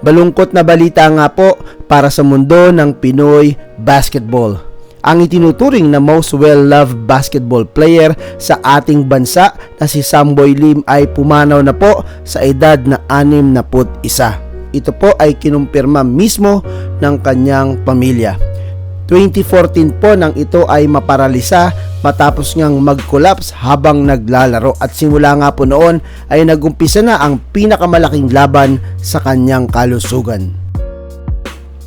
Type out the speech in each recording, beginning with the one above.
Balungkot na balita nga po para sa mundo ng Pinoy basketball. Ang itinuturing na most well-loved basketball player sa ating bansa na si Samboy Lim ay pumanaw na po sa edad na 61. Ito po ay kinumpirma mismo ng kanyang pamilya. 2014 po nang ito ay maparalisa matapos ngang mag-collapse habang naglalaro at simula nga po noon ay nagumpisa na ang pinakamalaking laban sa kanyang kalusugan.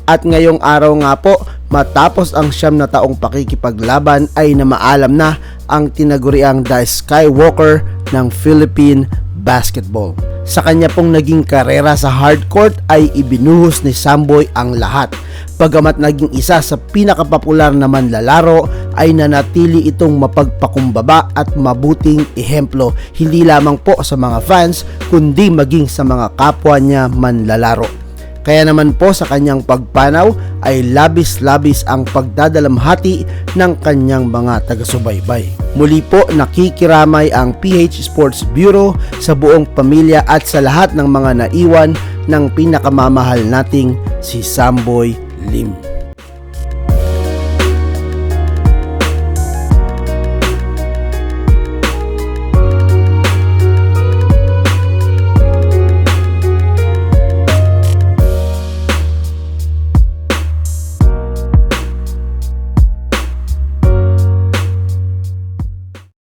At ngayong araw nga po, matapos ang siyam na taong pakikipaglaban ay namaalam na ang tinaguriang The Skywalker ng Philippine Basketball. Sa kanya pong naging karera sa hardcourt ay ibinuhos ni Samboy ang lahat. Pagamat naging isa sa pinakapopular na manlalaro ay nanatili itong mapagpakumbaba at mabuting ehemplo hindi lamang po sa mga fans kundi maging sa mga kapwa niya manlalaro. Kaya naman po sa kanyang pagpanaw ay labis-labis ang pagdadalamhati ng kanyang mga taga-subaybay. Muli po nakikiramay ang PH Sports Bureau sa buong pamilya at sa lahat ng mga naiwan ng pinakamamahal nating si Samboy Lim.